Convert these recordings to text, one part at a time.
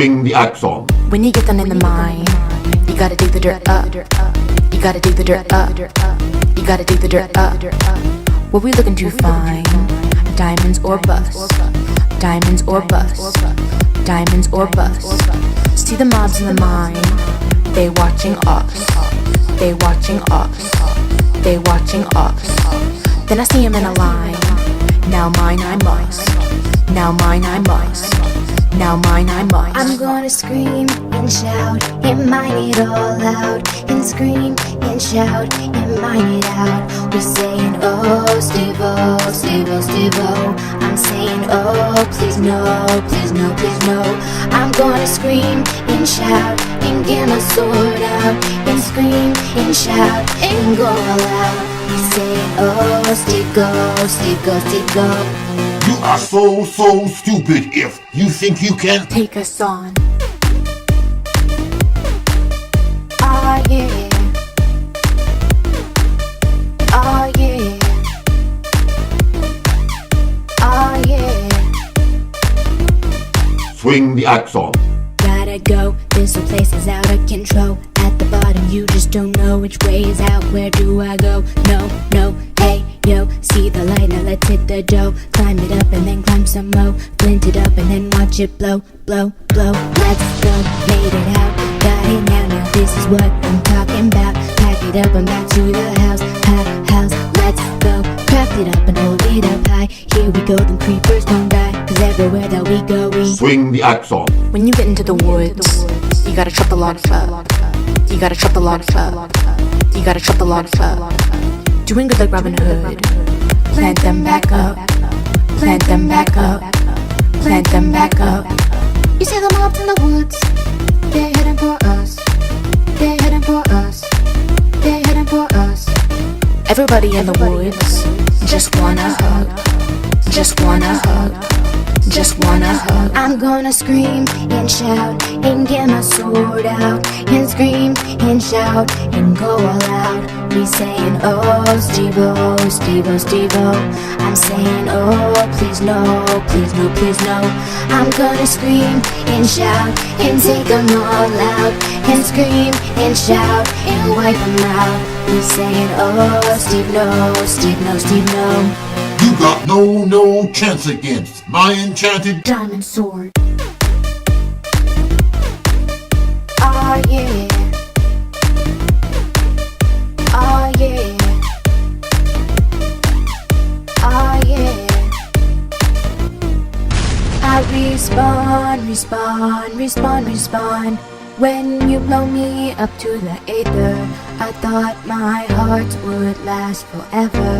Swing the axe on. When you get down in the mine, you gotta dig the dirt up. You gotta dig the dirt up. You gotta dig the dirt up. What we looking to find? Diamonds or bust? Diamonds or bust? Diamonds or bust? See the mobs in the mine. They watching us. They watching us. They watching us. Then I see him in a line. Now mine I must. Now mine I must. Now mine I must. I'm gonna scream and shout and mine it all out. And scream and shout and mine it out. We're saying, oh, Steve-O, Steve-O, Steve-O. I'm saying, oh, please no, please no, please no. I'm gonna scream and shout and get my sword out. And scream and shout and go all out. We're saying, oh, Steve-Go, Steve-Go, Steve-Go. You are so, so stupid if you think you can. Take us on. Oh yeah. Oh yeah. Oh yeah. Swing the axe on. Gotta go. There's some places out of control. At the bottom, you just don't know which way is out. Where do I go? No, yo. See the light, now let's hit the dough. Climb it up and then climb some more. Flint it up and then watch it blow, blow, blow. Let's go. Made it out. Got it now. Now this is what I'm talking about. Pack it up and back to the house. Ha, house. Let's go. Craft it up and hold it up high. Here we go. Them creepers don't die. Cause everywhere that we go, we. Swing the axe on. When you get into the woods, you gotta chop the logs up. You gotta chop the logs up. You gotta chop the logs up. Doing good like Robin Hood. Plant them back up. Plant them back up. Plant them back up. You see the mobs in the woods? They're heading for us. They're heading for us. They're heading for us. Everybody in the woods just wanna hug. Just wanna hug. Just wanna hug. I'm gonna scream and shout and get my sword out and scream and shout and go all out. We saying, oh, Steve-O, Steve-O, Steve-O. I'm saying, oh, please no, please no, please no. I'm gonna scream and shout and take them all out and scream and shout and wipe them out. We saying, oh, Steve no, Steve no, Steve no. You got no, no chance against my enchanted. diamond sword. Oh yeah. Respawn, respond, respond, respawn. When you blow me up to the aether, I thought my heart would last forever.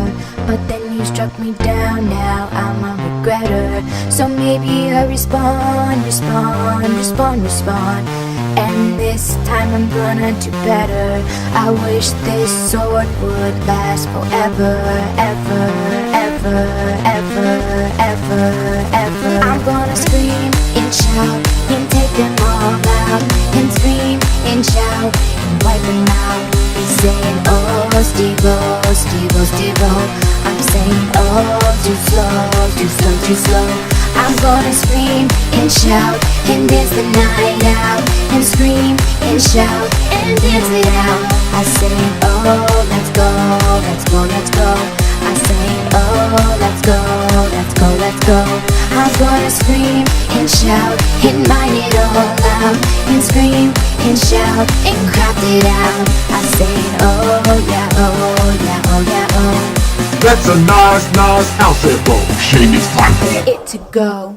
But then you struck me down, now I'm a regretter. So maybe I respond, respond, respond, respond. And this time I'm gonna do better. I wish this sword would last forever, ever, ever, ever, ever, ever. And shout and take them all out and scream and shout and wipe them out. He's saying, oh, Steve-O, Steve-O, Steve-O. I'm saying, oh, too slow, too slow, too slow. I'm gonna scream and shout and dance the night out and scream and shout and dance it out. I say, oh, let's go, let's go, let's go. I say, oh, let's go, go, let's go. I'm gonna scream and shout and mine it all out and scream and shout and craft it out. I say, oh yeah, oh yeah, oh yeah, oh. That's a nice, nice house elbow. Shame it's time for It to go.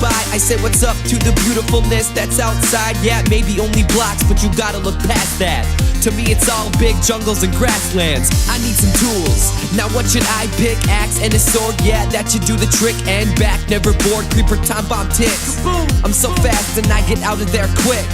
By. I said, What's up to the beautifulness that's outside? Yeah, maybe only blocks, but you gotta look past that. To me, it's all big jungles and grasslands. I need some tools. Now, what should I pick? Axe and a sword? Yeah, that should do the trick. And back, never bored. Creeper time bomb ticks. I'm so fast and I get out of there quick.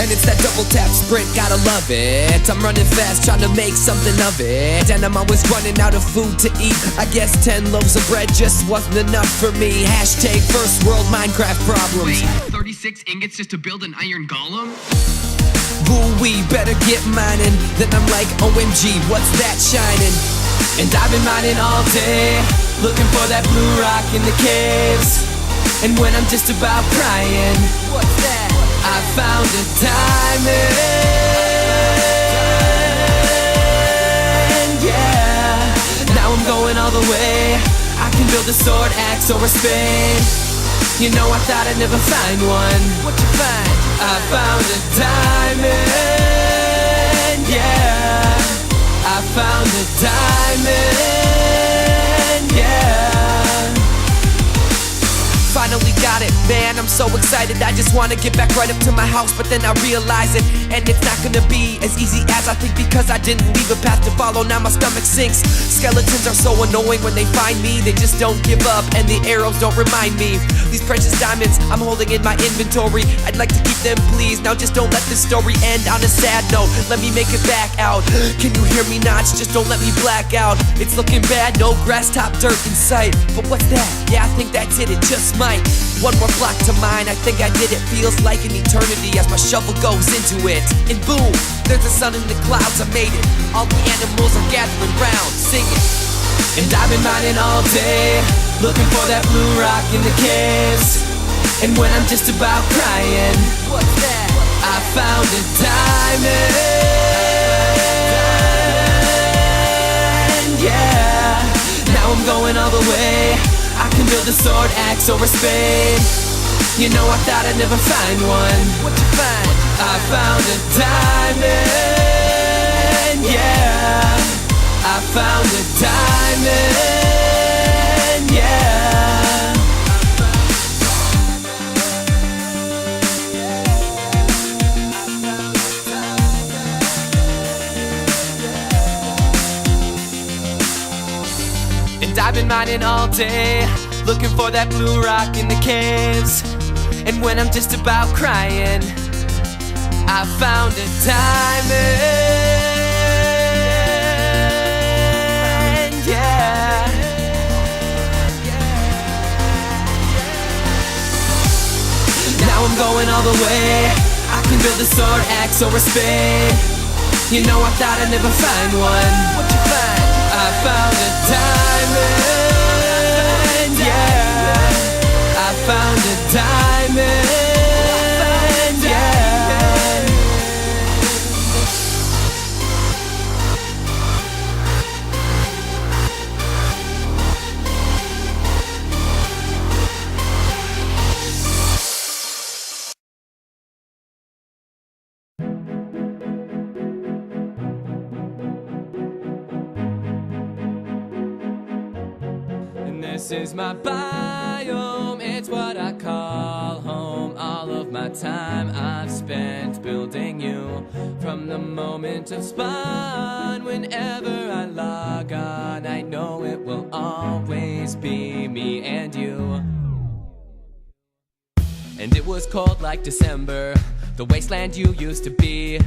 And it's that double tap sprint, gotta love it. I'm running fast, trying to make something of it. And I'm always running out of food to eat. I guess 10 loaves of bread just wasn't enough for me. Hashtag first world Minecraft problems. Wait, 36 ingots just to build an iron golem? Woo we better get mining. Then I'm like, OMG, what's that shining? And I've been mining all day, looking for that blue rock in the caves. And when I'm just about crying, what's that? I found a diamond. Yeah, now I'm going all the way. I can build a sword, axe, or a spade. You know, I thought I'd never find one. What you find? I found a diamond. Yeah, I found a diamond. Yeah. Finally got it, man. I'm so excited. I just wanna get back right up to my house, but then I realize it. And it's not gonna be as easy as I think because I didn't leave a path to follow. Now my stomach sinks. Skeletons are so annoying when they find me. They just don't give up, and the arrows don't remind me. These precious diamonds I'm holding in my inventory. I'd like to keep them, please. Now just don't let this story end on a sad note. Let me make it back out. Can you hear me, Notch? Just don't let me black out. It's looking bad, no grass top dirt in sight. But what's that? Yeah, I think that's it. It just might. One more block to mine. I think I did it. Feels like an eternity as my shovel goes into it. And boom, there's a sun in the clouds. I made it. All the animals are gathering round, singing. And I've been mining all day, looking for that blue rock in the caves. And when I'm just about crying, what's that? I found a diamond. Yeah, now I'm going all the way. I can build a sword, axe, or a spade. You know, I thought I'd never find one. What you find? I found a diamond. Yeah. I found a diamond, yeah. I've been mining all day, looking for that blue rock in the caves. And when I'm just about crying, I found a diamond. Yeah. Now I'm going all the way. I can build a sword, axe, or a spade. You know, I thought I'd never find one. What you find? I found a diamond. Moment of spawn, whenever I log on, I know it will always be me and you. And it was cold like December, the wasteland you used to be.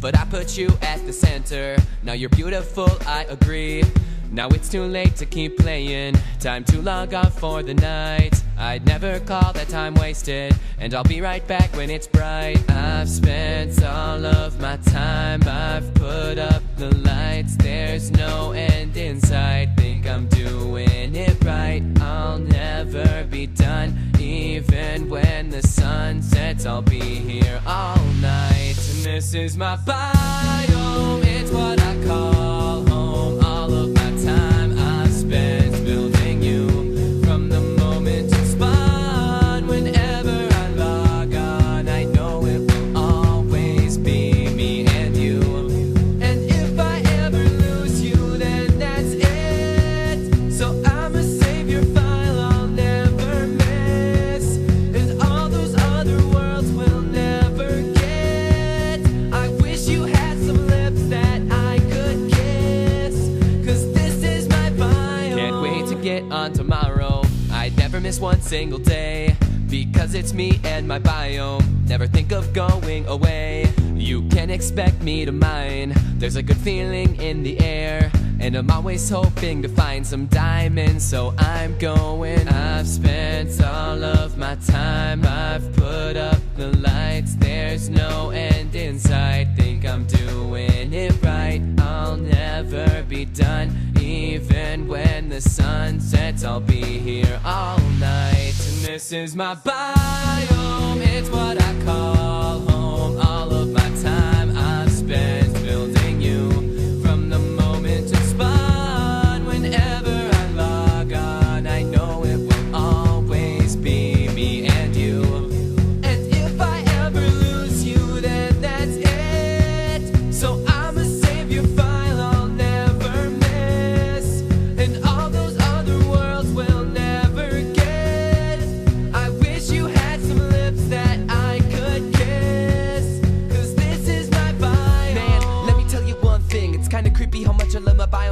But I put you at the center. Now you're beautiful, I agree. Now it's too late to keep playing. Time to log off for the night. I'd never call that time wasted. And I'll be right back when it's bright. I've spent all of my time. I've put up the lights. There's no end in sight. Think I'm doing it right. I'll never be done. Even when the sun sets, I'll be here all night. And this is my biome. It's what I call home. All of Never think of going away. You can expect me to mine. There's a good feeling in the air. And I'm always hoping to find some diamonds, so I'm going. I've spent all of my time, I've put up the lights. There's no end in sight. Think I'm doing it right. I'll never be done. The sun sets, I'll be here all night. And this is my biome, it's what I call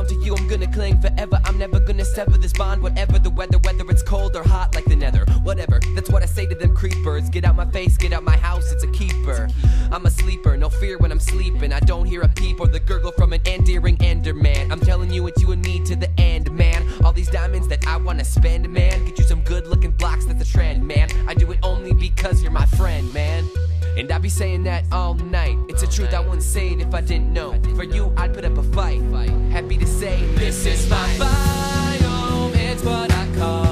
to you. I'm gonna cling forever. I'm never gonna sever this bond. Whatever the weather, whether it's cold or hot like the nether. Whatever, that's what I say to them creepers. Get out my face, get out my house, it's a keeper. I'm a sleeper, no fear when I'm sleeping. I don't hear a peep or the gurgle from an endearing enderman. I'm telling you, it's you and me to the end, man. All these diamonds that I wanna spend, man. Get you some good looking blocks, that's a trend, man. I do it only because you're my friend, man. And I be saying that all night. It's a truth, I wouldn't say it if I didn't know. For you, I'd put up a fight. Happy to say, this is my biome. It's what I call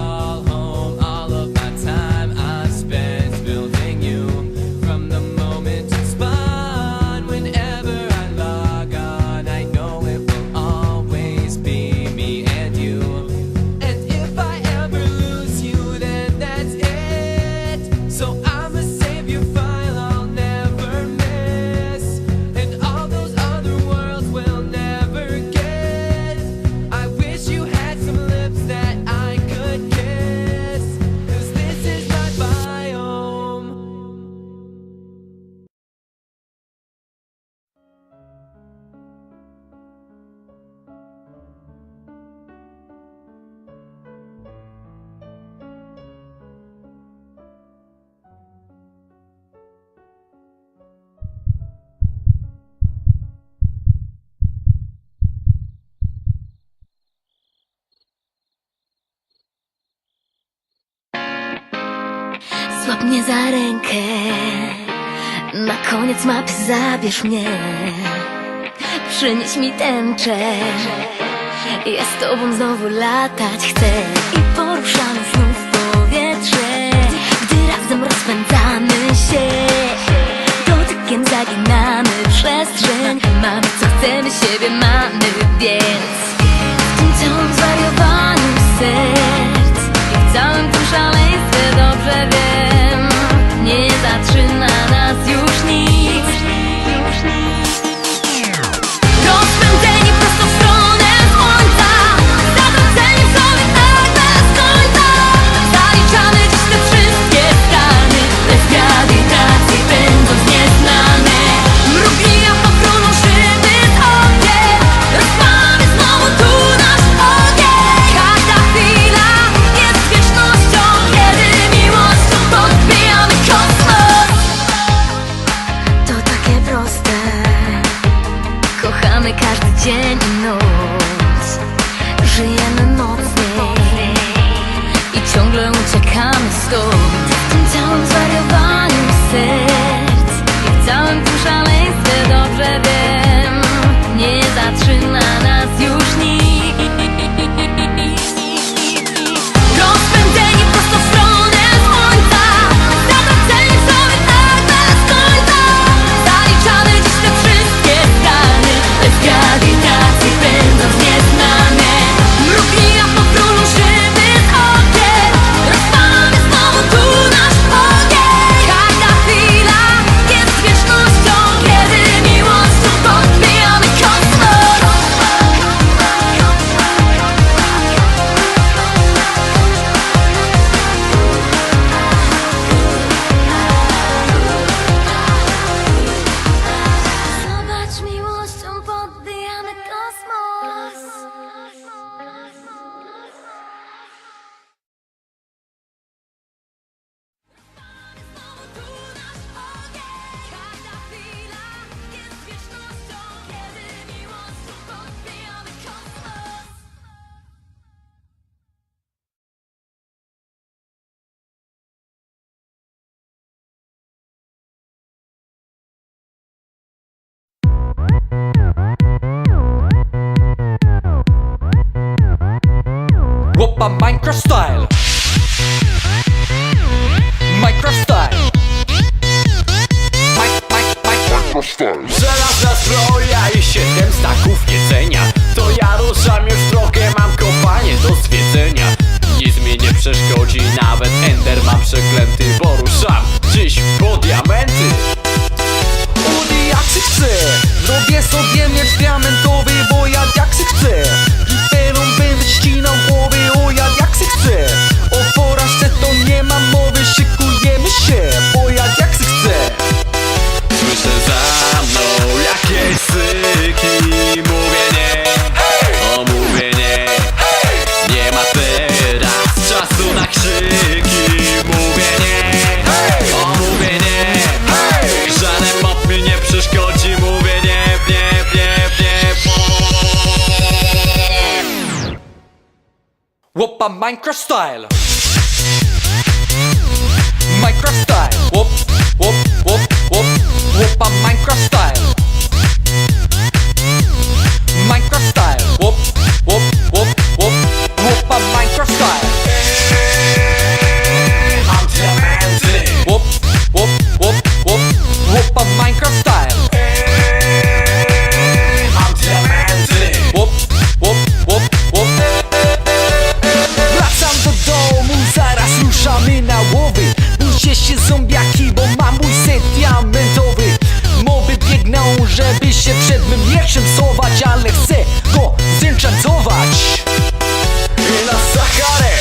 mnie za rękę. Na koniec mapy zabierz mnie. Przynieś mi tęczę Ja z tobą znowu latać chcę. I poruszamy znów powietrze. Gdy razem rozpędzamy się Dotykiem zaginamy przestrzeń. Mamy co chcemy, siebie mamy więc W tym całym zwariowaniu serc I w całym tym szaleństwie dobrze wiem Łopa Minecraft Style Minecraft Style Żelazna zbroja i siedem staków jedzenia. To ja ruszam już drogę, mam kopanie do zwiedzenia. Nic mi nie przeszkodzi, nawet Ender mam przeklęty Bo ruszam dziś po diamenty. Udy jak się chce. Zrobię sobie miecz diamentowy Bo ja jak się chce będę ścinał głowy O ja jak się chce. O porażce to nie ma mowy Szykujemy się. Bo ja jak Łopa Minecraft Style. Minecraft Style. Łop, łop, łop, łop Łopa Minecraft Style schować Ale chcę go zenchantować I na Saharę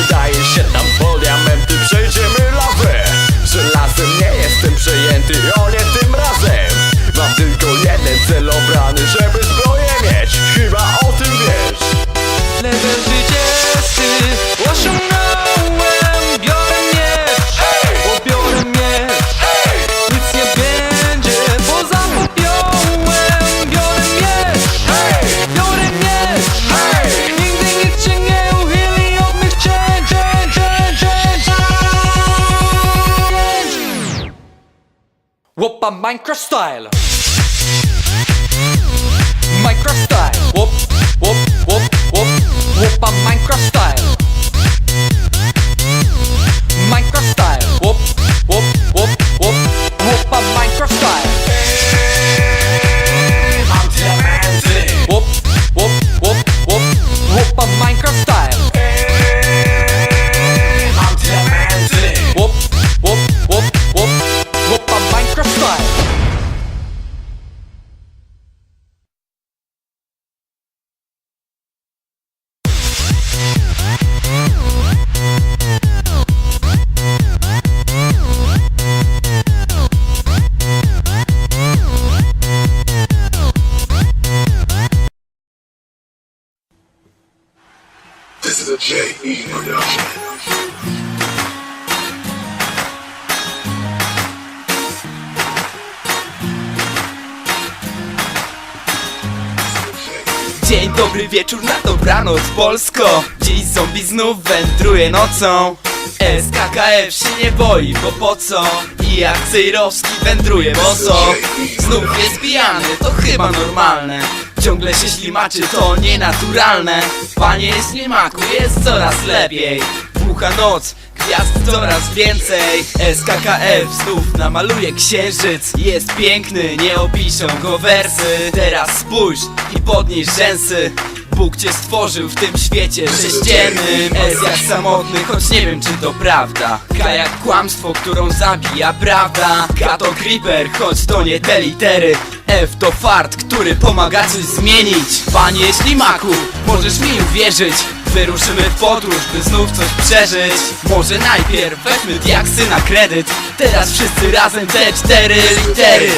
Udaje się tam po diamenty Przejdziemy lawę. Żelazem nie jestem przejęty O nie tym razem Mam tylko jeden cel obrany Żeby Minecraft Style is a J.E. production. Dzień dobry wieczór na dobranoc Polsko Dziś zombie znów wędruje nocą SKKF się nie boi, bo po co? I jak Cejrowski wędruje boso Znów jest pijany, to chyba normalne Ciągle się ślimaczy, to nienaturalne. Panie ślimaku, jest coraz lepiej. Bucha noc, gwiazd coraz więcej. SKKF znów namaluje księżyc. Jest piękny, nie opiszą go wersy. Teraz spójrz i podnieś rzęsy. Bóg cię stworzył w tym świecie sześciennym. S jak samotny, choć nie wiem czy to prawda. K jak kłamstwo, którą zabija prawda. K to creeper, choć to nie te litery F to fart, który pomaga coś zmienić. Panie ślimaku, możesz mi uwierzyć. Wyruszymy w podróż, by znów coś przeżyć. Może najpierw weźmy diaksy na kredyt. Teraz wszyscy razem te cztery litery.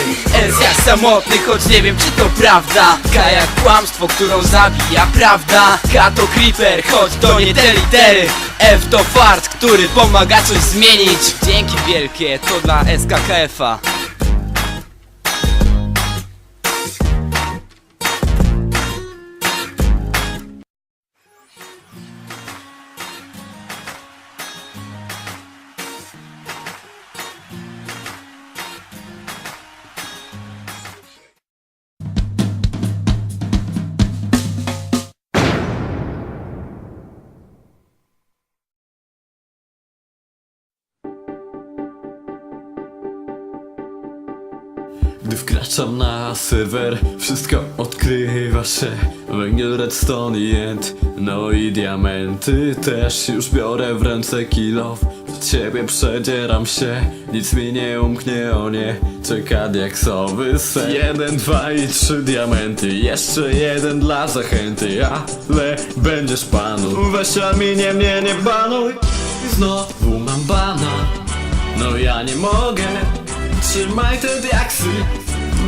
S jak samotny, choć nie wiem czy to prawda. K jak kłamstwo, którą zabija prawda. K to creeper, choć to nie te litery. F to fart, który pomaga coś zmienić. Dzięki wielkie, to dla SKKF-a Wkraczam na serwer Wszystko odkrywa się. Węgiel, redstone i end No i diamenty też Już biorę w ręce kilof. Przed ciebie przedzieram się. Nic mi nie umknie, o nie. Czeka diaksowy sen. Jeden, dwa i trzy diamenty. Jeszcze jeden dla zachęty. Ale będziesz panu Weź arminie mnie nie banuj. Znowu mam bana No ja nie mogę. Trzymaj te diaksy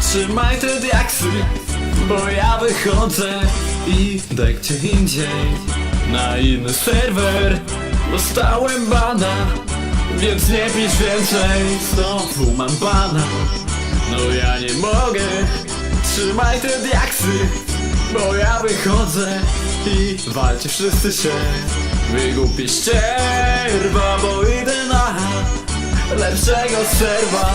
Trzymaj te diaksy Bo ja wychodzę I idę gdzie indziej. Na inny serwer Dostałem bana Więc nie pisz więcej. Znowu mam bana No ja nie mogę. Trzymaj te diaksy Bo ja wychodzę I walcie wszyscy się. Wygupię ścierwa Bo idę na lepszego serwa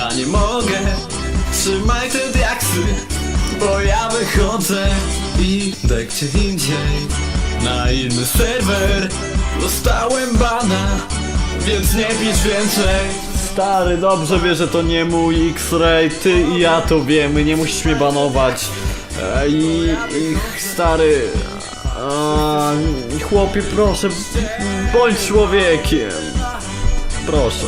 Ja nie mogę Trzymaj te diaksy Bo ja wychodzę I idę gdzie indziej Na inny serwer Dostałem bana Więc nie pisz więcej Stary, dobrze wie, że to nie mój X-Ray, ty i ja to wiemy, nie musisz mnie banować. I, i stary, chłopie, proszę, bądź człowiekiem. Proszę.